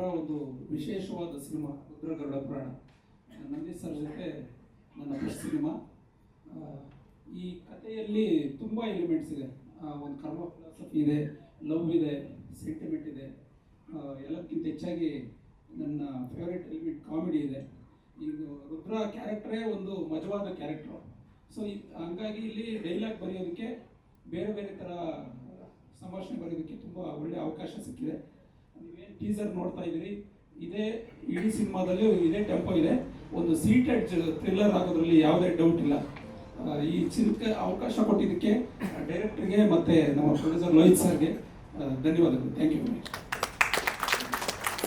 ಥರ ಒಂದು ವಿಶೇಷವಾದ ಸಿನಿಮಾ, ರುದ್ರಗರುಡ ಪುರಾಣ. ನಂದಿ ಸರ್ ಜೊತೆ ನನ್ನ ಫಸ್ಟ್ ಸಿನಿಮಾ. ಈ ಕಥೆಯಲ್ಲಿ ತುಂಬ ಎಲಿಮೆಂಟ್ಸ್ ಇದೆ. ಒಂದು ಕರ್ಮ ಫಿಲಾಸಫಿ ಇದೆ ಲವ್ ಇದೆ ಸೆಂಟಿಮೆಂಟ್ ಇದೆ. ಎಲ್ಲಕ್ಕಿಂತ ಹೆಚ್ಚಾಗಿ ನನ್ನ ಫೇವ್ರೆಟ್ ಎಲಿಮೆಂಟ್ ಕಾಮಿಡಿ ಇದೆ. ಇದು ರುದ್ರ ಕ್ಯಾರೆಕ್ಟ್ರೇ ಒಂದು ಮಜವಾದ ಕ್ಯಾರೆಕ್ಟ್ರು ಸೊ ಹಂಗಾಗಿ ಇಲ್ಲಿ ಡೈಲಾಗ್ ಬರೆಯೋದಕ್ಕೆ, ಬೇರೆ ಬೇರೆ ಥರ ಸಂಭಾಷಣೆ ಬರೆಯೋದಕ್ಕೆ ತುಂಬ ಒಳ್ಳೆಯ ಅವಕಾಶ ಸಿಕ್ಕಿದೆ. ನೀವೇನು ಟೀಸರ್ ನೋಡ್ತಾ ಇದ್ದೀರಿ? ಇದೇ ಇಡೀ ಸಿನಿಮಾದಲ್ಲಿ ಇದೇ ಟೆಂಪೋ ಇದೆ. ಒಂದು ಸೀಟೆಡ್ ಥ್ರಿಲ್ಲರ್ ಆಗೋದ್ರಲ್ಲಿ ಯಾವುದೇ ಡೌಟ್ ಇಲ್ಲ. ಈ ಚಿತ್ರಕ್ಕೆ ಅವಕಾಶ ಕೊಟ್ಟಿದ್ದಕ್ಕೆ ಡೈರೆಕ್ಟರ್ಗೆ ಮತ್ತೆ ನಮ್ಮ ಪ್ರೊಡ್ಯೂಸರ್ ಲೋಹಿತ್ ಸರ್ಗೆ ಧನ್ಯವಾದಗಳು. Thank you much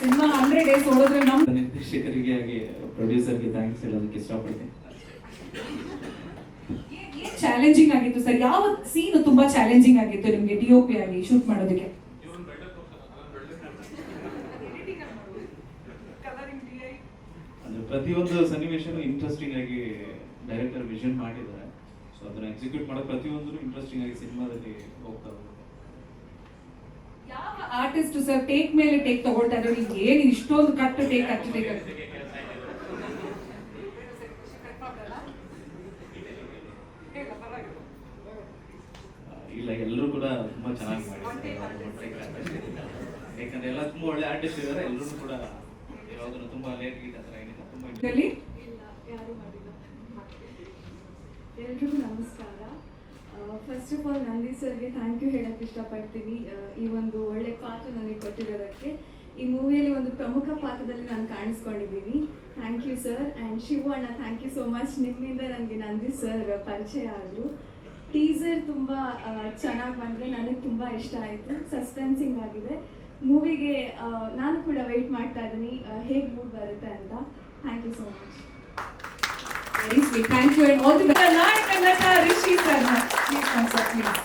cinema hundred days ಓಡಿದ್ರೆ ನಿರ್ದೇಶಕರಿಗೆ ಹಾಗೆ ಪ್ರೊಡ್ಯೂಸರ್ಗೆ ಥ್ಯಾಂಕ್ಸ್ ಹೇಳೋದಕ್ಕೆ ಇಷ್ಟಪಡ್ತೀನಿ. ಚಾಲೆಂಜಿಂಗ್ ಆಗಿತ್ತು ಸರ್ ಯಾವ ಸೀನ್ ತುಂಬಾ ಚಾಲೆಂಜಿಂಗ್ ಆಗಿತ್ತು ನಿಮಗೆ ಡಿ ಪಿ ಆಗಿ ಶೂಟ್ ಮಾಡೋದಕ್ಕೆ? ಪ್ರತಿಯೊಂದು ಸನ್ನಿವೇಶನೂ ಇಂಟ್ರೆಸ್ಟಿಂಗ್ ಆಗಿ ಡೈರೆಕ್ಟರ್ ವಿಷನ್ ಮಾಡಿದ್ದಾರೆ. ಸೊ ಅದನ್ನ ಎಕ್ಸಿಕ್ಯೂಟ್ ಮಾಡೋ ಪ್ರತಿಯೊಂದು ಇಂಟ್ರೆಸ್ಟಿಂಗ್ ಆಗಿ ಸಿನಿಮಾದಲ್ಲಿ ಹೋಗ್ತಾ ಹೋಗುತ್ತೆ. ಯಾವ ಆರ್ಟಿಸ್ಟ್ ಸರ್ ಟೇಕ್ ಮೇಲೆ ಟೇಕ್ ತಗೊಳ್ತಾ ಇದ್ದಾರೆ ಏನು ಏನ್ ಇಷ್ಟೊಂದು ಕಟ್ ಟೇಕ್ ಕಟ್ ಟೇಕ್ ಆ, ಇಲ್ಲ ಎಲ್ಲರೂ ಕೂಡ ತುಂಬಾ ಚೆನ್ನಾಗಿ ಮಾಡಿದ್ದಾರೆ. ಯಾಕಂದ್ರೆ ಎಲ್ಲ ತುಂಬಾ ಒಳ್ಳೆ ಆರ್ಟಿಸ್ಟ್ ಇದ್ದಾರೆ. ಎಲ್ಲರೂ ಕೂಡ ಯಾವ್ದನ್ನು ತುಂಬಾ ಲೇಟ್ ಗೀಟ್ ಹತ್ರ ಮಾಡಿಲ್ಲ. ಎಲ್ರಿಗೂ ನಮಸ್ಕಾರ. ಫಸ್ಟ್ ಆಫ್ ಆಲ್ ನಂದಿ ಸರ್ಗೆ ಥ್ಯಾಂಕ್ ಯು ಹೇಳಕ್ಕೆ ಇಷ್ಟಪಡ್ತೀನಿ. ಈ ಒಂದು ಒಳ್ಳೆ ಪಾತ್ರ ನನಗೆ ಕೊಟ್ಟಿರೋದಕ್ಕೆ. ಈ ಮೂವಿಯಲ್ಲಿ ಒಂದು ಪ್ರಮುಖ ಪಾತ್ರದಲ್ಲಿ ನಾನು ಕಾಣಿಸ್ಕೊಂಡಿದ್ದೀನಿ. Thank you sir and Shivanna thank you so much ನಿಮ್ಮಿಂದ ನನಗೆ ನಂದಿ ಸರ್ ಪರಿಚಯ ಆದರು ಟೀಸರ್ ತುಂಬ ಚೆನ್ನಾಗಿ ಬಂದರೆ ನನಗೆ ತುಂಬ ಇಷ್ಟ ಆಯಿತು. ಸಸ್ಪೆನ್ಸಿಂಗ್ ಆಗಿದೆ. ಮೂವಿಗೆ ನಾನು ಕೂಡ ವೆಯ್ಟ್ ಮಾಡ್ತಾ ಇದ್ದೀನಿ. ಹೇಗೆ ಮೂಡ್ ಬರುತ್ತೆ ಅಂತ. Thank you so much very sweet thank you and all the ನಾಯಕ ನಟ Rishi sir please sir please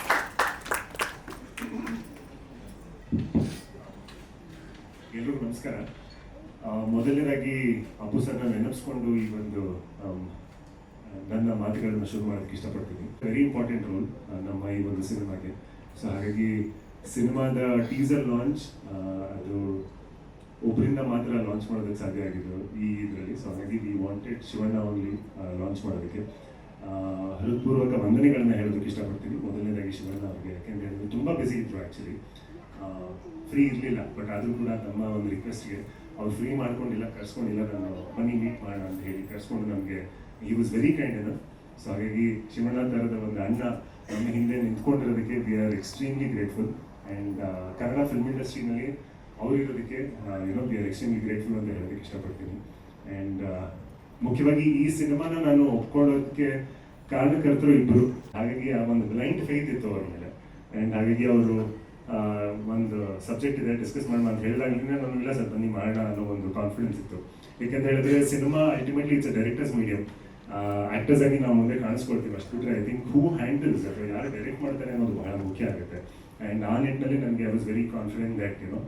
ಎಲ್ರಿಗೂ ನಮಸ್ಕಾರ. ಮೊದಲನೇದಾಗಿ ಅಪ್ಪು ಸರ್ನ ನೆನಪಿಸ್ಕೊಂಡು ಈ ಒಂದು ನನ್ನ ಮಾತುಗಳನ್ನ ಶುರು ಮಾಡೋದಕ್ಕೆ ಇಷ್ಟಪಡ್ತೀನಿ. ವೆರಿ ಇಂಪಾರ್ಟೆಂಟ್ ರೋಲ್ ನಮ್ಮ ಈ ಒಂದು ಸಿನಿಮಾಗೆ. ಸೊ ಹಾಗಾಗಿ ಸಿನಿಮಾದ ಟೀಸರ್ ಲಾಂಚ್ ಅದು ಒಬ್ಬರಿಂದ ಮಾತ್ರ ಲಾಂಚ್ ಮಾಡೋದಕ್ಕೆ ಸಾಧ್ಯ ಆಗಿದ್ದು ಈ ಇದರಲ್ಲಿ. ಸೊ ಹಾಗಾಗಿ we wanted Shivanna only launch ಮಾಡೋದಕ್ಕೆ. ಹೃತ್ಪೂರ್ವಕ ವಂದನೆಗಳನ್ನ ಹೇಳೋದಕ್ಕೆ ಇಷ್ಟಪಡ್ತೀನಿ. ಮೊದಲನೇದಾಗಿ ಶಿವಣ್ಣ ಅವ್ರಿಗೆ. ಯಾಕೆಂದರೆ ಅದು ತುಂಬ ಬಿಸಿ ಇತ್ತು ಆ್ಯಕ್ಚುಲಿ ಫ್ರೀ ಇರಲಿಲ್ಲ. ಬಟ್ ಆದರೂ ಕೂಡ ನಮ್ಮ ಒಂದು ರಿಕ್ವೆಸ್ಟ್ಗೆ ಅವ್ರು ಫ್ರೀ ಮಾಡ್ಕೊಂಡಿಲ್ಲ, ಕರ್ಸ್ಕೊಂಡಿಲ್ಲ ನಾನು. ಬನ್ನಿ ಮೀಟ್ ಮಾಡೋಣ ಅಂತ ಹೇಳಿ ಕರ್ಸ್ಕೊಂಡು ನಮಗೆ ಈ ವಾಸ್ ವೆರಿ ಕೈಂಡ್ ಅದು ಸೊ ಹಾಗಾಗಿ ಶಿವಣ್ಣ ಥರದ ಒಂದು ಅಣ್ಣ ನಮ್ಮ ಹಿಂದೆ ನಿಂತ್ಕೊಂಡಿರೋದಕ್ಕೆ we are extremely grateful and Kannada film ಇಂಡಸ್ಟ್ರಿನಲ್ಲಿ ಅವರಿರೋದಕ್ಕೆ you know we are extremely grateful ಅಂತ ಹೇಳೋದಕ್ಕೆ ಇಷ್ಟಪಡ್ತೀನಿ. ಆ್ಯಂಡ್ ಮುಖ್ಯವಾಗಿ ಈ ಸಿನಿಮಾನ ನಾನು ಒಪ್ಕೊಳ್ಳೋದಕ್ಕೆ ಕಾರಣಕರ್ತರು ಇಬ್ಬರು ಹಾಗಾಗಿ ಆ ಒಂದು ಬ್ಲೈಂಡ್ ಫೇತ್ ಇತ್ತು ಅವ್ರ ಮೇಲೆ. ಆ್ಯಂಡ್ ಹಾಗಾಗಿ ಅವರು ಒಂದು ಸಬ್ಜೆಕ್ಟ್ ಇದೆ ಡಿಸ್ಕಸ್ ಮಾಡೋಣ ಅಂತ ಹೇಳಿದಾಗಲೇ ನಾನು ಇಲ್ಲ ಸರ್, ಬನ್ನಿ ಮಾಡೋಣ ಅನ್ನೋ ಒಂದು ಕಾನ್ಫಿಡೆನ್ಸ್ ಇತ್ತು. ಏಕೆಂತ ಹೇಳಿದ್ರೆ cinema ultimately it's a director's medium actors ಆಗಿ ನಾವು ಮುಂದೆ ಕಾಣಿಸ್ಕೊಳ್ತೀವಿ ಅಷ್ಟು ಬಿಟ್ಟರೆ ಐ ಥಿಂಕ್ ಹೂ ಹ್ಯಾಂಡಲ್ಸ್ ಅಥವಾ ಯಾರು ಡೈರೆಕ್ಟ್ ಮಾಡ್ತಾರೆ ಅನ್ನೋದು ಬಹಳ ಮುಖ್ಯ ಆಗುತ್ತೆ. ಆ್ಯಂಡ್ ಆ ನಿಟ್ಟಿನಲ್ಲಿ ನನಗೆ I was very confident that you know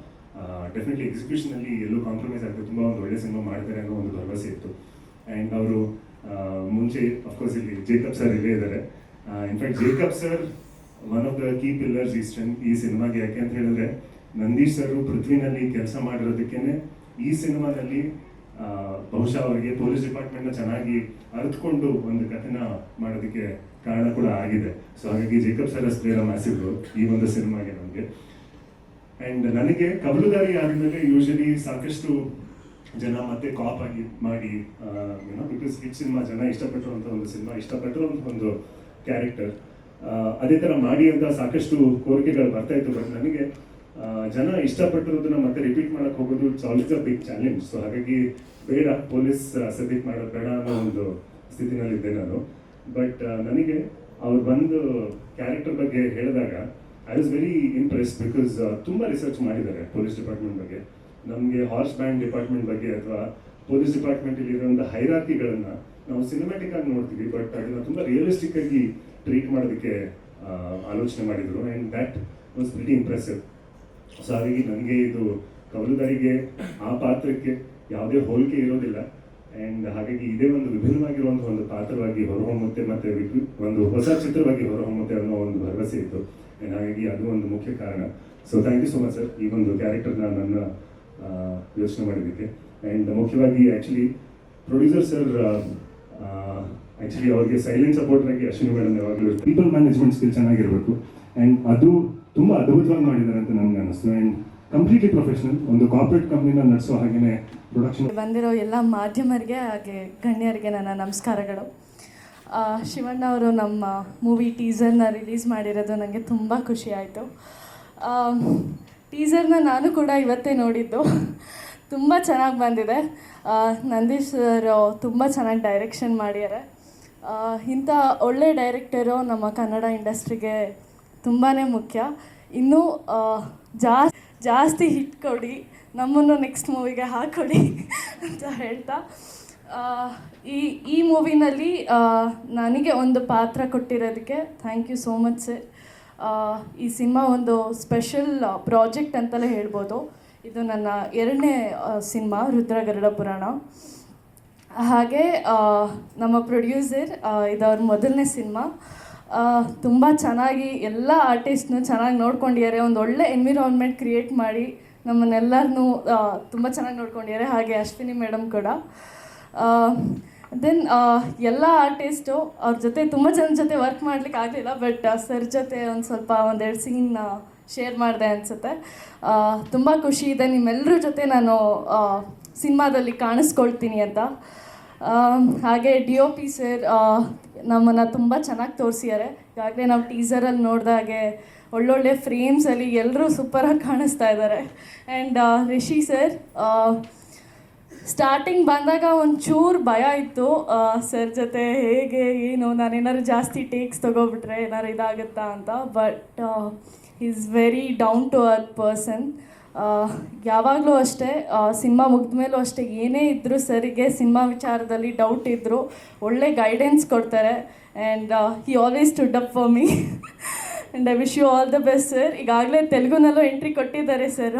definitely ಎಕ್ಸಿಕ್ಯೂಷನಲ್ಲಿ ಎಲ್ಲೂ ಕಾಂಪ್ರಮೈಸ್ ಆಗ್ತದೆ ತುಂಬ ಒಂದು ಒಳ್ಳೆ ಸಿನಿಮಾ ಮಾಡ್ತಾರೆ ಅನ್ನೋ ಒಂದು ಭರವಸೆ ಇತ್ತು. ಆ್ಯಂಡ್ ಅವರು ಮುಂಚೆ ಅಫ್ಕೋರ್ಸ್ ಇಲ್ಲಿ ಜೇಕಬ್ ಸರ್ ಇಲ್ಲೇ ಇದ್ದಾರೆ in fact Jacob sir one of the key pillars ಈ ಈ ಸಿನಿಮಾಗೆ ಯಾಕೆ ಅಂತ ಹೇಳಿದ್ರೆ ನಂದೀಶ್ ಸರ್ ಪೃಥ್ವಿನಲ್ಲಿ ಕೆಲಸ ಮಾಡಿರೋದಕ್ಕೇನೆ ಈ ಸಿನಿಮಾದಲ್ಲಿ ಬಹುಶಃ ಅವರಿಗೆ ಪೊಲೀಸ್ ಡಿಪಾರ್ಟ್ಮೆಂಟ್ನ ಚೆನ್ನಾಗಿ ಅರಿತುಕೊಂಡು ಒಂದು ಕಥೆನ ಮಾಡೋದಕ್ಕೆ ಕಾರಣ ಕೂಡ ಆಗಿದೆ. ಸೊ ಹಾಗಾಗಿ ಜೇಕಬ್ ಸರ್ ಪ್ಲೇಯರ್ ಮ್ಯಾಸಿವ್ ಈ ಒಂದು ಸಿನಿಮಾಗೆ ನಮಗೆ. ಅಂಡ್ ನನಗೆ ಕಬಲುದಾರಿ ಆದಮೇಲೆ ಯೂಶಲಿ ಸಾಕಷ್ಟು ಜನ ಮತ್ತೆ ಕಾಪ್ ಆಗಿ ಮಾಡಿ ಏನೋ ಬಿಕಾಸ್ ಈ ಸಿನಿಮಾ ಜನ ಇಷ್ಟಪಟ್ಟಿರುವಂಥ ಒಂದು ಸಿನಿಮಾ ಇಷ್ಟಪಟ್ಟಿರುವಂಥ ಒಂದು ಕ್ಯಾರೆಕ್ಟರ್ ಅದೇ ಥರ ಮಾಡಿ ಅಂತ ಸಾಕಷ್ಟು ಕೋರಿಕೆಗಳು ಬರ್ತಾ ಇತ್ತು. ಬಟ್ ನನಗೆ ಜನ ಇಷ್ಟಪಟ್ಟಿರೋದನ್ನ ಮತ್ತೆ ರಿಪೀಟ್ ಮಾಡಕ್ ಹೋಗೋದು always a big challenge so ಹಾಗಾಗಿ ಬೇಡ ಪೊಲೀಸ್ ಸದ್ಯಕ್ಕೆ ಮಾಡೋದು ಬೇಡ ಅನ್ನೋ ಒಂದು ಸ್ಥಿತಿನಲ್ಲಿದ್ದೆ ನಾನು. ಬಟ್ ನನಗೆ ಅವ್ರು ಬಂದು ಕ್ಯಾರೆಕ್ಟರ್ ಬಗ್ಗೆ ಹೇಳಿದಾಗ I was very impress because ತುಂಬ ರಿಸರ್ಚ್ ಮಾಡಿದ್ದಾರೆ ಪೊಲೀಸ್ ಡಿಪಾರ್ಟ್ಮೆಂಟ್ ಬಗ್ಗೆ. ನಮಗೆ ಹಾರ್ಸ್ ಬ್ಯಾಂಡ್ ಡಿಪಾರ್ಟ್ಮೆಂಟ್ ಬಗ್ಗೆ ಅಥವಾ ಪೊಲೀಸ್ ಡಿಪಾರ್ಟ್ಮೆಂಟಲ್ಲಿ ಇರುವಂಥ ಹೈರಾರ್ಕಿಗಳನ್ನು ನಾವು ಸಿನಿಮ್ಯಾಟಿಕ್ ಆಗಿ ನೋಡ್ತೀವಿ ಬಟ್ ಅದನ್ನು ತುಂಬ ರಿಯಲಿಸ್ಟಿಕ್ ಆಗಿ ಟ್ರೀಟ್ ಮಾಡೋದಕ್ಕೆ ಆಲೋಚನೆ ಮಾಡಿದರು. And that was very impressive so ಹಾಗಾಗಿ ನನಗೆ ಇದು ಕವಲುದಾರಿಗೆ, ಆ ಪಾತ್ರಕ್ಕೆ ಯಾವುದೇ ಹೋಲಿಕೆ ಇರೋದಿಲ್ಲ. ಆ್ಯಂಡ್ ಹಾಗಾಗಿ ಇದೇ ಒಂದು ವಿಭಿನ್ನವಾಗಿರುವಂಥ ಒಂದು ಪಾತ್ರವಾಗಿ ಹೊರಹೊಮ್ಮುತ್ತೆ ಮತ್ತೆ ಒಂದು ಹೊಸ ಚಿತ್ರವಾಗಿ ಹೊರಹೊಮ್ಮುತ್ತೆ ಅನ್ನೋ ಒಂದು ಭರವಸೆ ಇತ್ತು. ಹಾಗಾಗಿ ಅದು ಒಂದು ಮುಖ್ಯ ಕಾರಣ. So thank you so much sir ಈ ಒಂದು ಕ್ಯಾರೆಕ್ಟರ್ನ ನನ್ನ ಯೋಚನೆ ಮಾಡಿದ್ದಕ್ಕೆ. ಆ್ಯಂಡ್ ಮುಖ್ಯವಾಗಿ ಆ್ಯಕ್ಚುಲಿ ಪ್ರೊಡ್ಯೂಸರ್ ಸರ್ ಆ್ಯಕ್ಚುಲಿ ಅವ್ರಿಗೆ ಸೈಲೆಂಟ್ ಸಪೋರ್ಟ್ ಆಗಿ ಅಶ್ವಿನಿ ಮೇಡಮ್ ಯಾವಾಗಲೂ ಪೀಪಲ್ ಮ್ಯಾನೇಜ್ಮೆಂಟ್ ಸ್ಕಿಲ್ ಚೆನ್ನಾಗಿರಬೇಕು. ಆ್ಯಂಡ್ ಅದು ತುಂಬ ಅದ್ಭುತವಾಗಿ ಮಾಡಿದ್ದಾರೆ ಅಂತ ನನಗೆ ಅನಿಸ್ತು. ಆ್ಯಂಡ್ ಕಂಪ್ಲೀಟ್ಲಿ ಪ್ರೊಫೆಷನಲ್ ಒಂದು ಕಾರ್ಪೊರೇಟ್ ಕಂಪ್ನಿನ ನಡೆಸೋ ಹಾಗೆಯೇ ಪ್ರೊಡಕ್ಷನ್ ಬಂದಿರೋ ಎಲ್ಲ ಮಾಧ್ಯಮರಿಗೆ ಹಾಗೆ ಗಣ್ಯರಿಗೆ ನನ್ನ ನಮಸ್ಕಾರಗಳು. ಶಿವಣ್ಣ ಅವರು ನಮ್ಮ ಮೂವಿ ಟೀಸರ್ನ ರಿಲೀಸ್ ಮಾಡಿರೋದು ನನಗೆ ತುಂಬ ಖುಷಿ ಆಯಿತು. ಟೀಸರ್ನ ನಾನು ಕೂಡ ಇವತ್ತೇ ನೋಡಿದ್ದು. ತುಂಬ ಚೆನ್ನಾಗಿ ಬಂದಿದೆ. ನಂದೀಶ್ ಸರ್ ತುಂಬ ಚೆನ್ನಾಗಿ ಡೈರೆಕ್ಷನ್ ಮಾಡ್ಯಾರೆ ಇಂಥ ಒಳ್ಳೆ ಡೈರೆಕ್ಟರು ನಮ್ಮ ಕನ್ನಡ ಇಂಡಸ್ಟ್ರಿಗೆ ತುಂಬಾ ಮುಖ್ಯ. ಇನ್ನೂ ಜಾ ಜಾಸ್ತಿ ಹಿಟ್ ಕೊಡಿ, ನಮ್ಮನ್ನು ನೆಕ್ಸ್ಟ್ ಮೂವಿಗೆ ಹಾಕೊಡಿ ಅಂತ ಹೇಳ್ತಾ ಈ ಈ ಮೂವಿನಲ್ಲಿ ನನಗೆ ಒಂದು ಪಾತ್ರ ಕೊಟ್ಟಿರೋದಕ್ಕೆ thank you so much sir ಈ ಸಿನಿಮಾ ಒಂದು ಸ್ಪೆಷಲ್ ಪ್ರಾಜೆಕ್ಟ್ ಅಂತಲೇ ಹೇಳ್ಬೋದು. ಇದು ನನ್ನ ಎರಡನೇ ಸಿನಿಮಾ, ರುದ್ರಗರುಡ ಪುರಾಣ. ಹಾಗೆ ನಮ್ಮ ಪ್ರೊಡ್ಯೂಸರ್ ಇದವ್ರ ಮೊದಲನೇ ಸಿನಿಮಾ. ತುಂಬ ಚೆನ್ನಾಗಿ ಎಲ್ಲ ಆರ್ಟಿಸ್ಟ್ನು ಚೆನ್ನಾಗಿ ನೋಡ್ಕೊಂಡಿದ್ದಾರೆ. ಒಂದು ಒಳ್ಳೆ ಎನ್ವಿರಾನ್ಮೆಂಟ್ ಕ್ರಿಯೇಟ್ ಮಾಡಿ ನಮ್ಮನ್ನೆಲ್ಲರನ್ನೂ ತುಂಬ ಚೆನ್ನಾಗಿ ನೋಡ್ಕೊಂಡಿದ್ದಾರೆ. ಹಾಗೆ ಅಶ್ವಿನಿ ಮೇಡಮ್ ಕೂಡ. ದೆನ್ ಎಲ್ಲ ಆರ್ಟಿಸ್ಟು ಅವ್ರ ಜೊತೆ ತುಂಬ ಜನ ಜೊತೆ ವರ್ಕ್ ಮಾಡ್ಲಿಕ್ಕೆ ಆಗಲಿಲ್ಲ ಬಟ್ ಸರ್ ಜೊತೆ ಒಂದು ಸ್ವಲ್ಪ ಒಂದೆರಡು ಸೀನ್ ಶೇರ್ ಮಾಡಿದೆ ಅನಿಸುತ್ತೆ. ತುಂಬ ಖುಷಿ ಇದೆ ನಿಮ್ಮೆಲ್ಲರ ಜೊತೆ ನಾನು ಸಿನಿಮಾದಲ್ಲಿ ಕಾಣಿಸ್ಕೊಳ್ತೀನಿ ಅಂತ. ಹಾಗೆ ಡಿ ಒ ಪಿ ಸರ್ ನಮ್ಮನ್ನು ತುಂಬ ಚೆನ್ನಾಗಿ ತೋರಿಸಿದ್ದಾರೆ ಈಗಾಗಲೇ ನಾವು ಟೀಸರಲ್ಲಿ ನೋಡಿದಾಗೆ ಒಳ್ಳೊಳ್ಳೆ ಫ್ರೇಮ್ಸಲ್ಲಿ ಎಲ್ಲರೂ ಸೂಪರಾಗಿ ಕಾಣಿಸ್ತಾ ಇದ್ದಾರೆ ಆ್ಯಂಡ್ ರಿಷಿ ಸರ್ ಸ್ಟಾರ್ಟಿಂಗ್ ಬಂದಾಗ ಒಂಚೂರು ಭಯ ಇತ್ತು. ಸರ್ ಜೊತೆ ಹೇಗೆ, ಏನು, ನಾನು ಏನಾದ್ರು ಜಾಸ್ತಿ ಟೇಕ್ಸ್ ತೊಗೊಬಿಟ್ರೆ ಏನಾರು ಇದಾಗುತ್ತಾ ಅಂತ but is very down to earth person ಯಾವಾಗಲೂ ಅಷ್ಟೇ ಸಿನಿಮಾ ಮುಗಿದ ಮೇಲೂ ಅಷ್ಟೇ, ಏನೇ ಇದ್ದರೂ ಸರಿಗೆ ಸಿನಿಮಾ ವಿಚಾರದಲ್ಲಿ ಡೌಟ್ ಇದ್ದರೂ ಒಳ್ಳೆ ಗೈಡೆನ್ಸ್ ಕೊಡ್ತಾರೆ. And he always stood up for me and I wish you all the best sir ಈಗಾಗಲೇ ತೆಲುಗುನಲ್ಲೂ ಎಂಟ್ರಿ ಕೊಟ್ಟಿದ್ದಾರೆ ಸರ್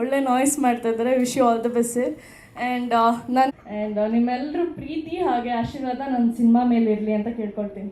ಒಳ್ಳೆ ನಾಯ್ಸ್ ಮಾಡ್ತಾ ಇದ್ದಾರೆ. Wish you all the best sir and ನನ್ನ ಆ್ಯಂಡ್ ನಿಮ್ಮೆಲ್ಲರೂ ಪ್ರೀತಿ ಹಾಗೆ ಆಶೀರ್ವಾದ ನನ್ನ ಸಿನಿಮಾ ಮೇಲೆ ಇರಲಿ ಅಂತ ಕೇಳ್ಕೊಳ್ತೀನಿ.